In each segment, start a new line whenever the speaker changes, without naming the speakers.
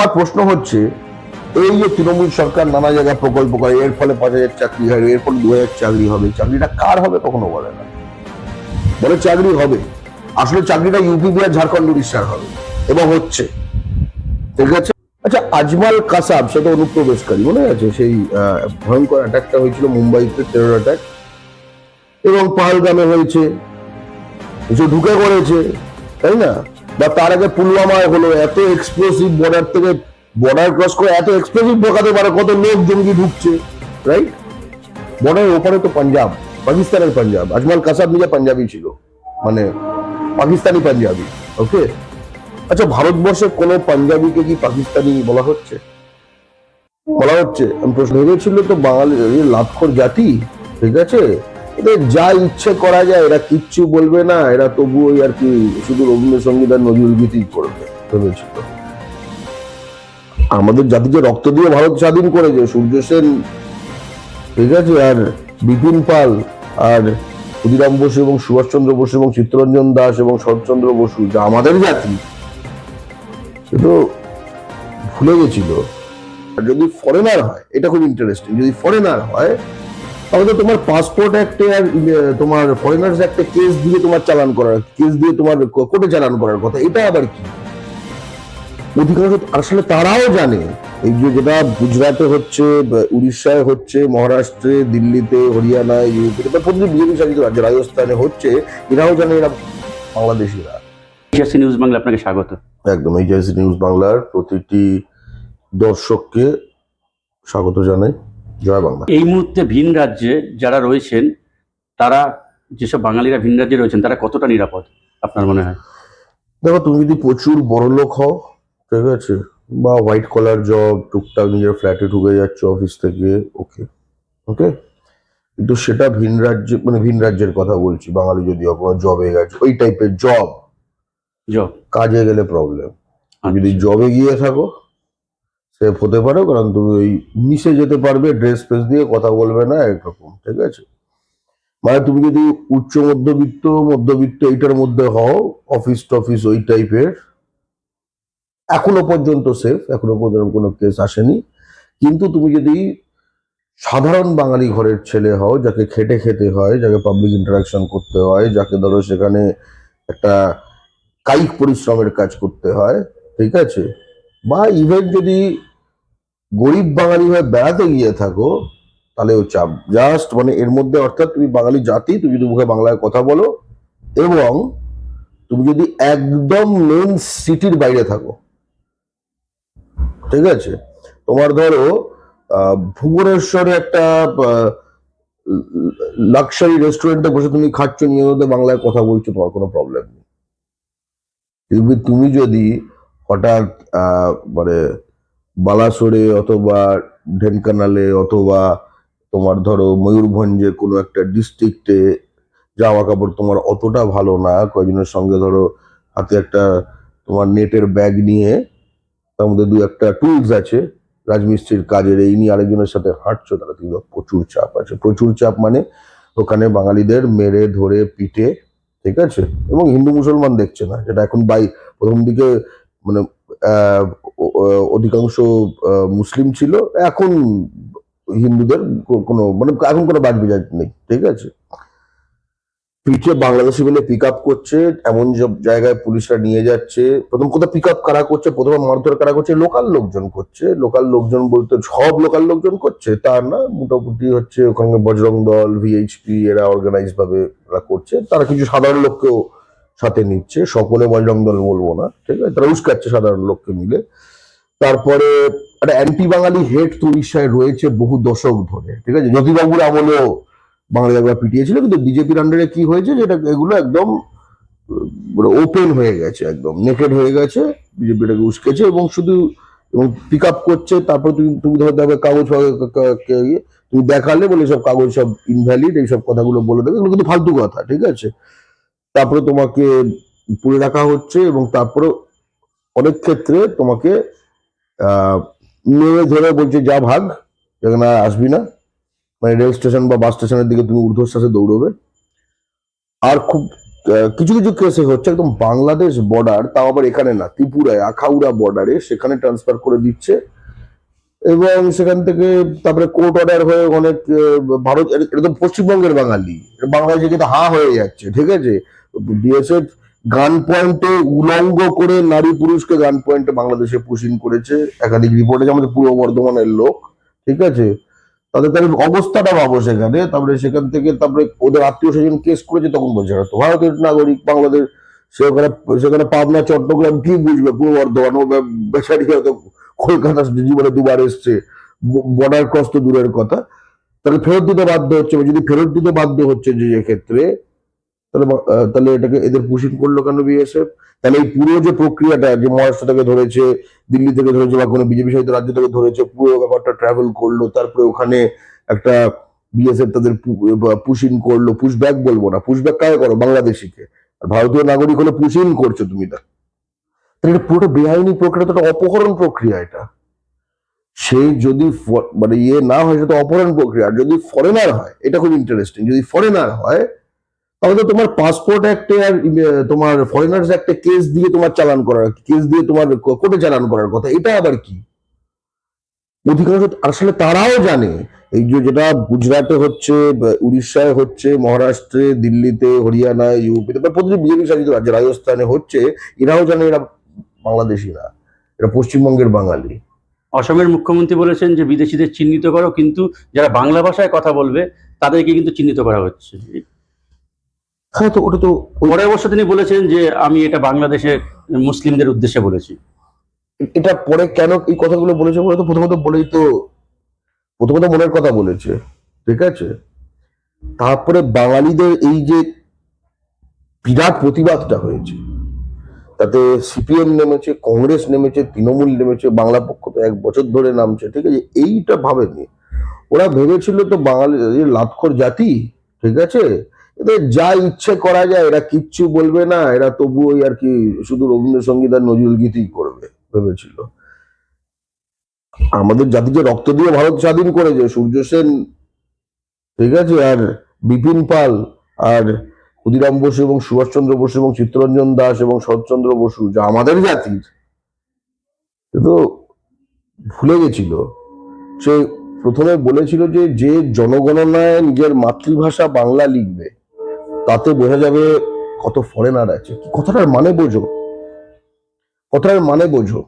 আমার প্রশ্ন হচ্ছে, এই যে তৃণমূল সরকার নানা জায়গায় প্রকল্প করে, এর ফলে পাঁচ হাজার চাকরি হয়, এর ফলে দু হাজার চাকরি হবে, চাকরিটা কার হবে কখনো বলে না। বলে চাকরি হবে। আসলে চাকরিটা ইউপি বিহার ঝাড়খণ্ড উড়িষ্যার হবে। এবং হচ্ছে, ঠিক আছে? আচ্ছা আজমাল কাসাব সেটা অনুপ্রবেশকারী, মনে আছে? সেই ভয়ঙ্কর অ্যাটাকটা হয়েছিল মুম্বাইতে টেরর অ্যাটাক এবং পাহালগামে হয়েছে এসে ঢুকে পড়েছে, তাই না? বা তার আগে পুলওয়ামায় হলো, এত এক্সপ্লোসিভ বর্ডার থেকে বর্ডার ক্রস করে এত এক্সপ্লোসিভ ঢোকাতে পারে, কত লোক জঙ্গি ঢুকছে রাইট বর্ডারের ওপারে তো পাঞ্জাব, পাকিস্তানের পাঞ্জাব, আজমাল কাসাব নিজে পাঞ্জাবি ছিল মানে পাকিস্তানি পাঞ্জাবি ওকে আচ্ছা ভারতবর্ষে কোনো পাঞ্জাবিকে কি পাকিস্তানি বলা হচ্ছে? বলা হচ্ছে, আমি প্রশ্ন, ভেবেছিল তো বাঙালি লাভখোর জাতি, ঠিক আছে? এদের যা ইচ্ছে করা যায়, এরা কিচ্ছু বলবে না, এরা তবু ওই আর কি শুধু রবীন্দ্রসঙ্গীত আর নজরুল গীতিই করবে ভেবেছিল। আমাদের জাতিকে রক্ত দিয়ে ভারত স্বাধীন করেছে, সূর্য সেন। ঠিক আছে, আর বিপিন পাল, আর ক্ষুদিরাম বসু এবং সুভাষচন্দ্র বসু এবং চিত্তরঞ্জন দাস এবং শরৎচন্দ্র বসু, যা আমাদের জাতি, সে তো ভুলে গেছিল। আর যদি ফরেনার হয়, এটা খুব ইন্টারেস্টিং যদি ফরেনার হয় তাহলে তোমার পাসপোর্ট অ্যাক্টে আর তোমার ফরেনার্স অ্যাক্টে কেস দিয়ে তোমার চালান করার কেস দিয়ে তোমার কোর্টে চালান করার কথা এটা আবার কি? অধিকাংশ আসলে তারাও জানে এই যে যেটা গুজরাটে হচ্ছে উড়িষ্যায় হচ্ছে মহারাষ্ট্রে দিল্লিতে হরিয়ানায় ইউপিতে বা প্রতিটি বিজেপি শাসিত রাজ্য রাজস্থানে হচ্ছে এরাও জানে এরা বাংলাদেশিরা।
টিআরসি নিউজ বাংলা আপনাকে স্বাগত।
একদম এই জাইসি নিউজ বাংলার প্রতিটি দর্শককে স্বাগত জানাই। জয় বাংলা।
এই মুহূর্তে ভিন রাজ্যে যারা রয়েছেন তারা যেসব বাঙালিরা ভিন রাজ্যে রয়েছেন তারা কতটা নিরাপদ আপনার মনে হয়?
দেখো তুমি যদি প্রচুর বড় লোক হও ঠিক আছে বা হোয়াইট কলার জব টুকটাক নিজের ফ্ল্যাটে ঢুকে যাচ্ছে অফিস থেকে ওকে ওকে কিন্তু সেটা ভিন রাজ্যে মানে ভিন রাজ্যের কথা বলছি বাঙালি যদি কোনো জবে গেছে ওই টাইপের জব
জব
কাজে গেলে প্রবলেম যদি জবে গিয়ে থাকো সেফ হতে পারো, কারণ তুমি ওই মিশে যেতে পারবে, ড্রেস ফ্রেস দিয়ে কথা বলবে না, একরকম, ঠিক আছে? মানে তুমি যদি উচ্চ মধ্যবিত্ত মধ্যবিত্ত এইটার মধ্যে হও অফিস টফিস ওই টাইপের এখনও পর্যন্ত সেফ এখনও পর্যন্ত কোনো কেস আসেনি। কিন্তু তুমি যদি সাধারণ বাঙালি ঘরের ছেলে হও, যাকে খেটে খেতে হয়, যাকে পাবলিক ইন্টারাকশন করতে হয়, যাকে ধরো সেখানে একটা কায়িক পরিশ্রমের কাজ করতে হয়, ঠিক আছে? বা ইভেন যদি গরিব বাঙালি হয়ে বেড়াতে গিয়ে থাকো তাহলেও চাপ। জাস্ট মানে এর মধ্যে অর্থাৎ তুমি বাঙালি জাতি, তুমি যদি মুখে বাংলায় কথা বলো, এবং তুমি যদি একদম মেন সিটির বাইরে থাকো, ঠিক আছে? তোমার ধরো ভুবনেশ্বরে একটা লাক্সারি রেস্টুরেন্টে বসে তুমি খাচ্ছ, নিয়মিত বাংলায় কথা বলছো, তোমার কোনো প্রবলেম নেই। তুমি যদি হঠাৎ মানে বালাসোরে অথবা ঢেনকানালে অথবা তোমার ধরো ময়ূরভঞ্জে কোনো একটা ডিস্ট্রিক্টে জামা কাপড় তোমার অতটা ভালো না। কয়েকজনের সঙ্গে ধরো হাতে একটা তোমার নেটের ব্যাগ নিয়ে তার মধ্যে দু একটা টুলস আছে। রাজমিস্ত্রির কাজের এই নিয়ে আরেকজনের সাথে হাঁটছো, তাহলে কিন্তু প্রচুর চাপ আছে। প্রচুর চাপ মানে ওখানে বাঙালিদের মেরে ধরে পিটে, ঠিক আছে? এবং হিন্দু মুসলমান দেখছে না। যেটা এখন বাই প্রথম দিকে মানে অধিকাংশ মুসলিম ছিল। এখন হিন্দুদের কোনো মানে এখন কোনো বাদ বিজাত নেই, ঠিক আছে? পিঠে বাংলাদেশি বলে পিক আপ করছে, এমন সব জায়গায় পুলিশরা নিয়ে যাচ্ছে। প্রথম কোথাও পিক আপ কারা করছে? প্রথমে মারধর কারা করছে? লোকাল লোকজন করছে। লোকাল লোকজন বলতে সব লোকাল লোকজন করছে, তা না, মোটামুটি হচ্ছে ওখানে বজরং দল ভিএইচপি এরা অর্গানাইজ ভাবে এরা করছে। তারা কিছু সাধারণ লোককেও সাথে নিচ্ছে। সকলে বজরং দল বলব না ঠিক আছে? তারা উস্কাচ্ছে সাধারণ লোককে মিলে। তারপরে একটা অ্যান্টি বাঙালি হেট তো উড়িষ্যায় রয়েছে বহু দশক ধরে ঠিক আছে? জ্যোতিবাবুর আমলেও বাঙালি একবার পিটিয়েছিল কিন্তু বিজেপির আন্ডারে কি হয়েছে? যেটা এগুলো একদম ওপেন হয়ে গেছে একদম নেকেড হয়ে গেছে বিজেপি এটাকে উস্কেছে এবং শুধু এবং পিক আপ করছে তারপর তুমি তুমি ধরো দেখবে কাগজ ইয়ে, তুমি দেখালে বলে সব কাগজ সব ইনভ্যালিড এইসব কথাগুলো বলে দেবে এগুলো কিন্তু ফালতু কথা ঠিক আছে? তারপরে তোমাকে পুরে রাখা হচ্ছে এবং তারপরে অনেক ক্ষেত্রে তোমাকে মেয়ে ধরে বলছে, যা ভাগ, যেখানে আসবি না। মানে রেল স্টেশন বা বাস স্টেশনের দিকে তুমি ঊর্ধ্বশ্বাসে দৌড়বে। আর খুব কিছু কিছু কেসে হচ্ছে একদম বাংলাদেশ বর্ডার তাও আবার এখানে না, ত্রিপুরায়, আখাউড়া বর্ডারে সেখানে ট্রান্সফার করে দিচ্ছে। এবং সেখান থেকে তারপরে কোর্ট অর্ডার হয়ে অনেক ভারত, এটা তো পশ্চিমবঙ্গের বাঙালি বাংলাদেশে কিন্তু হা হয়ে যাচ্ছে, ঠিক আছে? বিএসএফ গান পয়েন্টে উলঙ্গ করে নারী পুরুষকে গান পয়েন্টে বাংলাদেশে পুশিন করেছে, একাধিক রিপোর্টে আমাদের পূর্ব বর্ধমানের লোক, ঠিক আছে? তাদের তাদের অবস্থাটা ভাবো সেখানে, তারপরে সেখান থেকে তারপরে ওদের আত্মীয় স্বজন কেস করেছে, তখন বলছে তো ভারতের নাগরিক, বাংলাদেশ সেখানে সেখানে পাবনা, চট্টগ্রাম কি বুঝবে? পূর্ব বর্ধমান, ও বেচারি হয়তো কলকাতা জীবনে দুবার এসছে বর্ডার ক্রস তো দূরের কথা। তাহলে ফেরত দিতে বাধ্য হচ্ছে, যদি ফেরত দিতে বাধ্য হচ্ছে যে ক্ষেত্রে তাহলে তাহলে এটাকে এদের পুশিং করল কেন বিএসএফ তাহলে এই পুরো যে প্রক্রিয়াটা, যে মহারাষ্ট্র থেকে ধরেছে, দিল্লি থেকে ধরেছে বা কোনো বিজেপি শাসিত রাজ্য থেকে ধরেছে, পুরো ব্যাপারটা ট্রাভেল করল, তারপরে ওখানে একটা বিএসএফ তাদের পুশিং করল। পুশব্যাক বলব না। পুশব্যাক কাকে করো? বাংলাদেশিকে। আর ভারতীয় নাগরিক হলে পুশিং করছ তুমি তা। তাহলে এটা পুরোটা বেআইনি প্রক্রিয়া তো অপহরণ প্রক্রিয়া এটা। সে যদি মানে ইয়ে না হয়, সেটা অপহরণ প্রক্রিয়া। আর যদি ফরেনার হয়, এটা খুব ইন্টারেস্টিং যদি ফরেনার হয় তাহলে তোমার পাসপোর্ট অ্যাক্টে আর তোমার ফরেনার্স অ্যাক্টে কেস দিয়ে তোমার চালান করার কেস দিয়ে তোমার কোর্টে চালান করার কথা, এটা আবার কি? অধিকাংশ আসলে তারাও জানে, এই যে যেটা গুজরাটে হচ্ছে উড়িষ্যায় হচ্ছে, মহারাষ্ট্রে, দিল্লিতে, হরিয়ানায় ইউপিতে বা প্রতিটি বিজেপি শাসিত রাজ্যে, রাজস্থানে হচ্ছে, এরাও জানে এরা বাংলাদেশি না এরা পশ্চিমবঙ্গের বাঙালি।
অসমের মুখ্যমন্ত্রী বলেছেন যে বিদেশিদের চিহ্নিত করো, কিন্তু যারা বাংলা ভাষায় কথা বলবে, তাদেরকে কিন্তু চিহ্নিত করা হচ্ছে।
হ্যাঁ তো ওটা তো
পরে অবশ্য তিনি বলেছেন যে আমি এটা বাংলাদেশের মুসলিমদের উদ্দেশ্যে বলেছি।
এটা পরে কেন এই কথাগুলো বলেছে বলে তো প্রথমত বলেই তো প্রথমত মনের কথা বলেছে ঠিক আছে? তারপরে বাঙালিদের এই যে বিরাট প্রতিবাদটা হয়েছে তাতে সিপিএম নেমেছে কংগ্রেস নেমেছে তৃণমূল নেমেছে বাংলা পক্ষ তো এক বছর ধরে নামছে ঠিক আছে? এইটা ভাবেনি। ওরা ভেবেছিল তো বাঙালি এই জাতি ঠিক আছে? এদের যা ইচ্ছে করা যায়, এরা কিচ্ছু বলবে না, এরা তবু ওই আর কি শুধু রবীন্দ্রসঙ্গীত আর নজরুল গীতিই করবে, ভেবেছিল। আমাদের জাতিকে রক্ত দিয়ে ভারত স্বাধীন করেছে, সূর্য সেন, ঠিক আছে, আর বিপিন পাল, আর ক্ষুদিরাম বসু এবং সুভাষচন্দ্র বসু এবং চিত্তরঞ্জন দাস এবং শরৎচন্দ্র বসু, যা আমাদের জাতির তো ভুলে গেছিল। সে প্রথমে বলেছিল যে যে জনগণনায় নিজের মাতৃভাষা বাংলা লিখবে তাতে বোঝা যাবে কত ফরেনার আছে। কথাটার মানে বোঝো। কথাটার মানে বোঝো।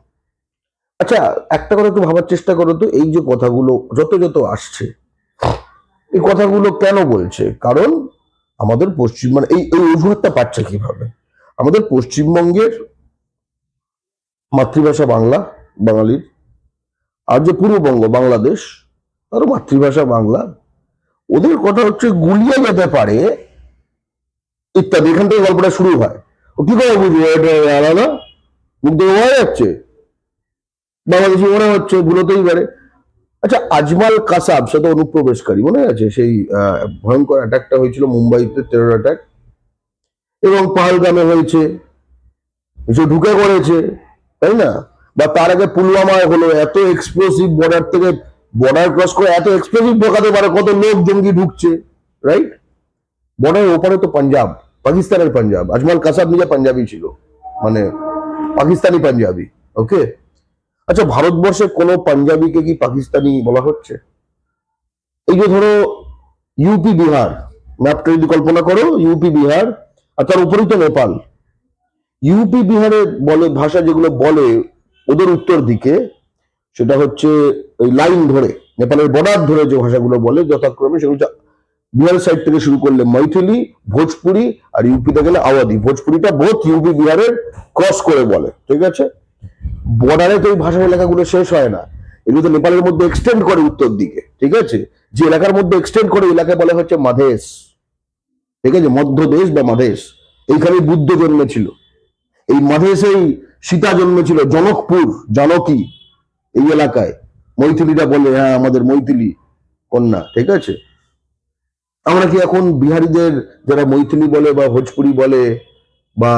আচ্ছা একটা কথা একটু ভাবার চেষ্টা করো তো, এই যে কথাগুলো যত যত আসছে, এই কথাগুলো কেন বলছে? কারণ আমাদের পশ্চিম মানে এই এই অজুহাতটা পাচ্ছে কীভাবে? আমাদের পশ্চিমবঙ্গের মাতৃভাষা বাংলা, বাঙালির, আর যে পূর্ববঙ্গ, বাংলাদেশ, তারও মাতৃভাষা বাংলা। ওদের কথা হচ্ছে গুলিয়ে যেতে পারে ইত্যাদি, এখান থেকে গল্পটা শুরু হয়। ও কি করে বুঝব এটা আলাদা? মুখ যাচ্ছে? বাংলাদেশি মনে হচ্ছে, ভুলোতেই পারে। আচ্ছা আজমাল কাসাব, সে তো অনুপ্রবেশকারী, মনে আছে? সেই ভয়ঙ্কর অ্যাটাকটা হয়েছিল মুম্বাইতে টেরর অ্যাটাক এবং পাহালগামে হয়েছে। সে ঢুকে করেছে তাই না? বা তার আগে পুলওয়ামায় হলো, এত এক্সপ্লোসিভ বর্ডার থেকে বর্ডার ক্রস করে, এত এক্সপ্লোসিভ ঢোকাতে পারে, কত লোক জঙ্গি ঢুকছে রাইট বর্ডারের ওপারে তো পাঞ্জাব। পাকিস্তানের পাঞ্জাব। আজমাল কাসাব নিজে পাঞ্জাবি ছিল। মানে পাকিস্তানি পাঞ্জাবি, ওকে? আচ্ছা ভারতবর্ষে কোনো পাঞ্জাবিকে কি পাকিস্তানি বলা হচ্ছে? এই যে ধরো, ইউপি, বিহার ম্যাপটা যদি কল্পনা করো, ইউপি, বিহার, আর তার উপরেই তো নেপাল। ইউপি, বিহারে বলে, ভাষা যেগুলো বলে, ওদের উত্তর দিকে, সেটা হচ্ছে ওই লাইন ধরে, নেপালের বর্ডার ধরে যে ভাষাগুলো বলে, যথাক্রমে সেগুলো হচ্ছে বিহারের সাইড থেকে শুরু করলে মৈথিলি, ভোজপুরি আর ইউপিতে গেলে আওয়াধি। ভোজপুরিটা বোধ ইউপি বিহারের ক্রস করে বলে, ঠিক আছে? বর্ডারে তো এই ভাষার এলাকাগুলো শেষ হয় না। এগুলো তো নেপালের মধ্যে এক্সটেন্ড করে উত্তর দিকে, ঠিক আছে? যে এলাকার মধ্যে এক্সটেন্ড করে এলাকায় বলা হচ্ছে মাধেশ ঠিক আছে? মধ্যদেশ বা মাধেশ এইখানে বুদ্ধ জন্মেছিল। এই মাধেশেই সীতা জন্মেছিল, জনকপুর, জানকী এই এলাকায়। মৈথিলিটা বলে হ্যাঁ আমাদের মৈথিলি কন্যা ঠিক আছে? আমরা কি এখন বিহারীদের যারা মৈথিলি বলে বা ভোজপুরি বলে বা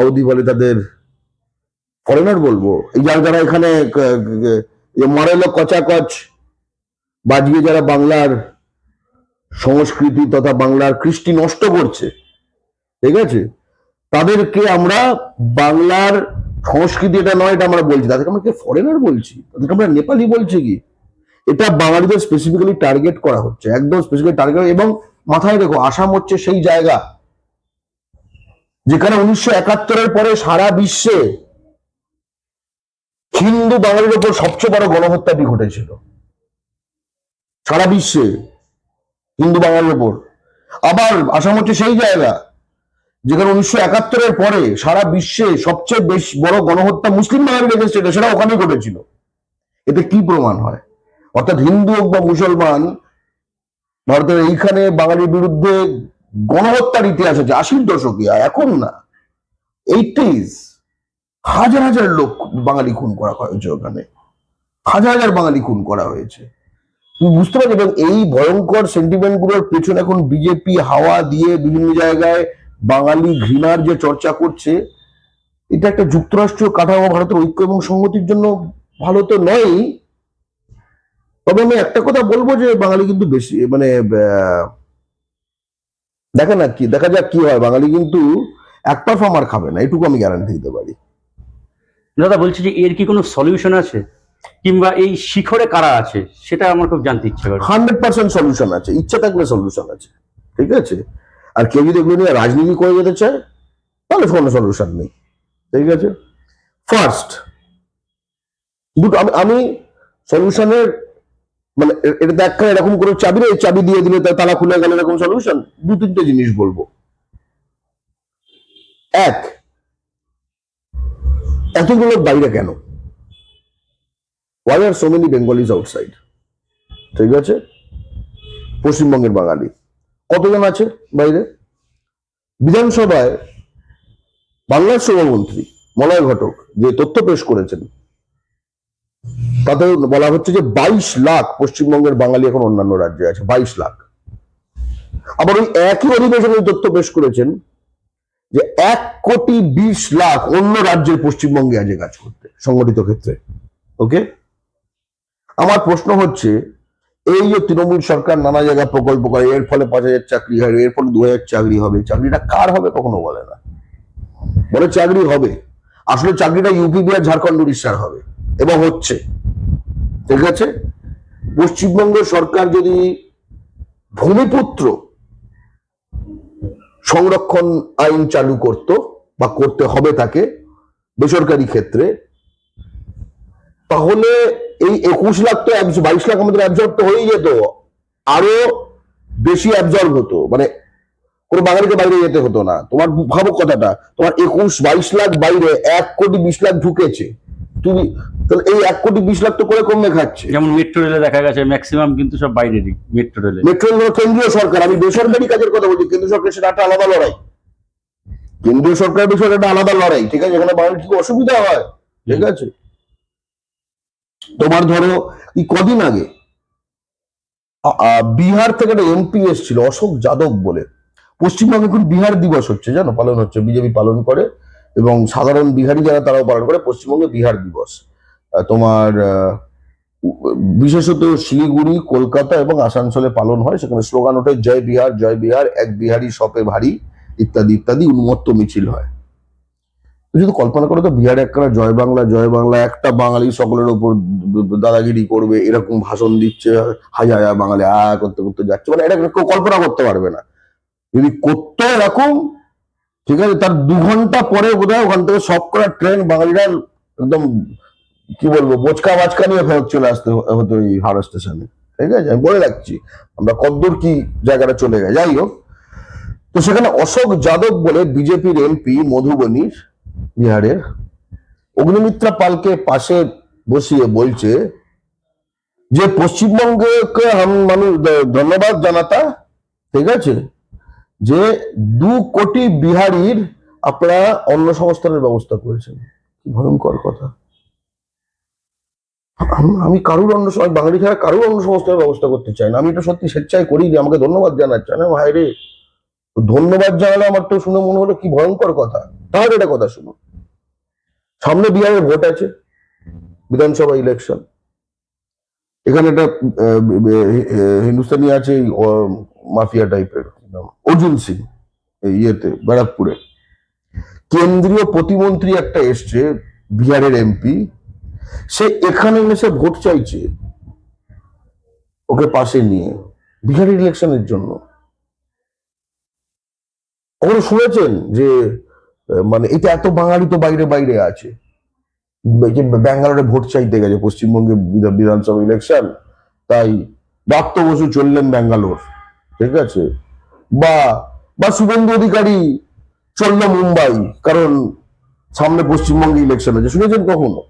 অবধি বলে তাদের ফরেনার বলব? এই যারা যারা এখানে মরেলো কচাকচ বাজিয়ে যারা বাংলার সংস্কৃতি তথা বাংলার কৃষ্টি নষ্ট করছে, ঠিক আছে? তাদেরকে আমরা বাংলার সংস্কৃতি এটা নয়, এটা আমরা বলছি। তাদেরকে আমরা কি ফরেনার বলছি? তাদেরকে আমরা নেপালি বলছি কি? এটা বাঙালিদের স্পেসিফিক্যালি টার্গেট করা হচ্ছে, একদম স্পেসিফিক টার্গেট এবং মাথায় দেখো আসাম হচ্ছে সেই জায়গা যেখানে উনিশশো একাত্তরের পরে সারা বিশ্বে হিন্দু বাঙালির উপর সবচেয়ে বড় গণহত্যাটি ঘটেছিল। সারা বিশ্বে হিন্দু বাঙালির উপর আবার আসাম হচ্ছে সেই জায়গা যেখানে উনিশশো একাত্তরের পরে সারা বিশ্বে সবচেয়ে বেশ বড় গণহত্যা মুসলিম বাঙালির এগেনস্টে সেটা ওখানেই ঘটেছিল। এতে কি প্রমাণ হয়? অর্থাৎ হিন্দু হোক বা মুসলমান, ভারতের এইখানে বাঙালির বিরুদ্ধে গণহত্যার ইতিহাস আছে, আশির দশকে এখন না। এইটিজ হাজার হাজার লোক বাঙালি খুন করা হয়েছে ওখানে। হাজার হাজার বাঙালি খুন করা হয়েছে। তুমি বুঝতে পারছ? এবং এই ভয়ঙ্কর সেন্টিমেন্টগুলোর পেছনে এখন বিজেপি হাওয়া দিয়ে বিভিন্ন জায়গায় বাঙালি ঘৃণার যে চর্চা করছে, এটা একটা যুক্তরাষ্ট্রীয় কাঠামো, ভারতের ঐক্য এবং সংহতির জন্য ভালো তো নয় তবে আমি একটা কথা বলব যে বাঙালি কিন্তু বেশি মানে দেখা না কি দেখা যাক কি হয়। বাঙালি কিন্তু এক পারফর্মার খাবে না এটুকু আমি গ্যারান্টি দিতে পারি।
দাদা বলছি যে এর কি কোনো সলিউশন আছে? কিংবা এই শিখরে কারা আছে? সেটা আমার খুব জানতে ইচ্ছে করে।
হান্ড্রেড পার্সেন্ট সলিউশন আছে ইচ্ছা থাকলে সলিউশন আছে ঠিক আছে? আর কেউ যদি এগুলো নিয়ে রাজনীতি করে যেতে চায় তাহলে কোনো সলিউশন নেই ঠিক আছে? ফার্স্ট দুটো আমি আমি সলিউশনের মানে এটা দেখা এরকম করে চাবি রে চাবি দিয়ে দিলে তালা খুলে গেল এরকম সলিউশন দু তিনটে জিনিস বলব। এক, এতগুলো বাইরে কেন? Why are so many Bengalis outside ঠিক আছে? পশ্চিমবঙ্গের বাঙালি। কতজন আছে বাইরে? বিধানসভায় বাংলার সভামন্ত্রী মলয় ঘটক যে তথ্য পেশ করেছেন তাতে বলা হচ্ছে যে বাইশ লাখ পশ্চিমবঙ্গের বাঙালি এখন অন্যান্য রাজ্যে আছে, বাইশ লাখ। আবার ওই একই অধিবেশনে তথ্য পেশ করেছেন যে এক কোটি বিশ লাখ অন্য রাজ্যের পশ্চিমবঙ্গে আছে কাজ করতে, সংগঠিত ক্ষেত্রে। ওকে? আমার প্রশ্ন হচ্ছে, এই যে তৃণমূল সরকার নানা জায়গায় প্রকল্প করে, এর ফলে পাঁচ হাজার চাকরি হয়, এর ফলে দু হাজার চাকরি হবে, চাকরিটা কার হবে কখনো বলে না। বলে চাকরি হবে। আসলে চাকরিটা ইউপি বিহার, ঝাড়খণ্ড, উড়িষ্যার হবে, এবং হচ্ছে। ঠিক আছে পশ্চিমবঙ্গ সরকার যদি ভূমিপুত্র সংরক্ষণ আইন চালু করত বা করতে হবে তাকে বেসরকারি ক্ষেত্রে, তাহলে এই একুশ লাখ তো বাইশ লাখ আমাদের অ্যাবজর্ব তো হয়েই যেত। আরও বেশি অ্যাবজর্ব হতো। মানে কোনো বাঙালিকে বাইরে যেতে হতো না। তোমার ভাবো কথাটা, তোমার একুশ, বাইশ লাখ বাইরে এক কোটি বিশ লাখ ঢুকেছে। তুমি তাহলে এই এক কোটি বিশ লাখ তো করে কমে খাচ্ছে।
যেমন মেট্রো রেলে দেখা গেছে ম্যাক্সিমাম কিন্তু সব বাইরেরই মেট্রো রেলে
মেট্রো রেল কেন্দ্রীয় সরকার আমি বেসরকারি কাজের কথা বলছি সেটা একটা আলাদা লড়াই। কেন্দ্রীয় সরকারের বিষয়টা একটা আলাদা লড়াই ঠিক আছে? এখানে কি অসুবিধা হয় ঠিক আছে? তোমার ধরো এই কদিন আগে বিহার থেকে একটা এমপি এসেছিল অশোক যাদব বলে। পশ্চিমবঙ্গে এখন বিহার দিবস হচ্ছে জানো? পালন হচ্ছে বিজেপি পালন করে। এবং সাধারণ বিহারি যারা তারাও পালন করে পশ্চিমবঙ্গে বিহার দিবস। তোমার বিশেষত শিলিগুড়ি, কলকাতা এবং আসানসোলে পালন হয়। সেখানে স্লোগান ওঠে, জয় বিহার জয় বিহার, এক বিহারি সপে ভারী, ইত্যাদি ইত্যাদি উন্মত্ত মিছিল হয়। যদি কল্পনা করো তো, বিহারে একটা জয় বাংলা জয় বাংলা, একটা বাঙালি সকলের ওপর দাদাগিরি করবে, এরকম ভাষণ দিচ্ছে হাজার বাঙালি, আ, করতে করতে যাচ্ছে। মানে এটা কেউ কল্পনা করতে পারবে না। যদি করতে এরকম ঠিক আছে? তার দু ঘণ্টা পরে বোধহয় ওখান থেকে সব করা ট্রেন বাঙালিরা একদম, কি বলব, বোচকা বাচকা নিয়ে ফেরত চলে আসতে হতো এই হাওড়া স্টেশনে ঠিক আছে? আমি বলে রাখছি, আমরা কদ্দূর কি জায়গাটা চলে গেছে। যাই হোক, তো সেখানে অশোক যাদব বলে বিজেপির এমপি মধুবনীর বিহারের অগ্নিমিত্রা পালকে পাশে বসিয়ে বলছে যে, পশ্চিমবঙ্গকে হাম মানুষ, ধন্যবাদ জানাতা, ঠিক আছে? যে দু কোটি বিহারির আপনারা অন্য সংস্থানের ব্যবস্থা করেছেন। কি ভয়ঙ্কর কথা। আমি- কারুর অন্য বাঙালি ছাড়া কারুর অন্য সংস্থার ব্যবস্থা করতে চাই না। আমি এটা সত্যি স্বেচ্ছায় করিনি, আমাকে ধন্যবাদ জানাচ্ছে। না ভাই রে ধন্যবাদ জানালে আমার তো শুনে মনে হলো কি ভয়ঙ্কর কথা। তাহলে এটা কথা শুনো। সামনে বিহারে ভোট আছে, বিধানসভা ইলেকশন এখানে একটা হিন্দুস্তানি আছে মাফিয়া টাইপের অর্জুন সিং, এই ইয়েতে, ব্যারাকপুরে। কেন্দ্রীয় প্রতিমন্ত্রী একটা এসছে, বিহারের এমপি। সে এখানে এসে ভোট চাইছে ওকে পাশে নিয়ে, বিহারের ইলেকশনের জন্য। কখনো শুনেছেন যে মানে এটা এত বাঙালি তো বাইরে বাইরে আছে? ব্যাঙ্গালোরে ভোট চাইতে গেছে, পশ্চিমবঙ্গে বিধানসভা ইলেকশন, তাই দত্ত বসু চললেন ব্যাঙ্গালোর, ঠিক আছে? বা বা শুভেন্দু অধিকারী চলল মুম্বাই কারণ সামনে পশ্চিমবঙ্গে ইলেকশন আছে শুনেছেন কখনো?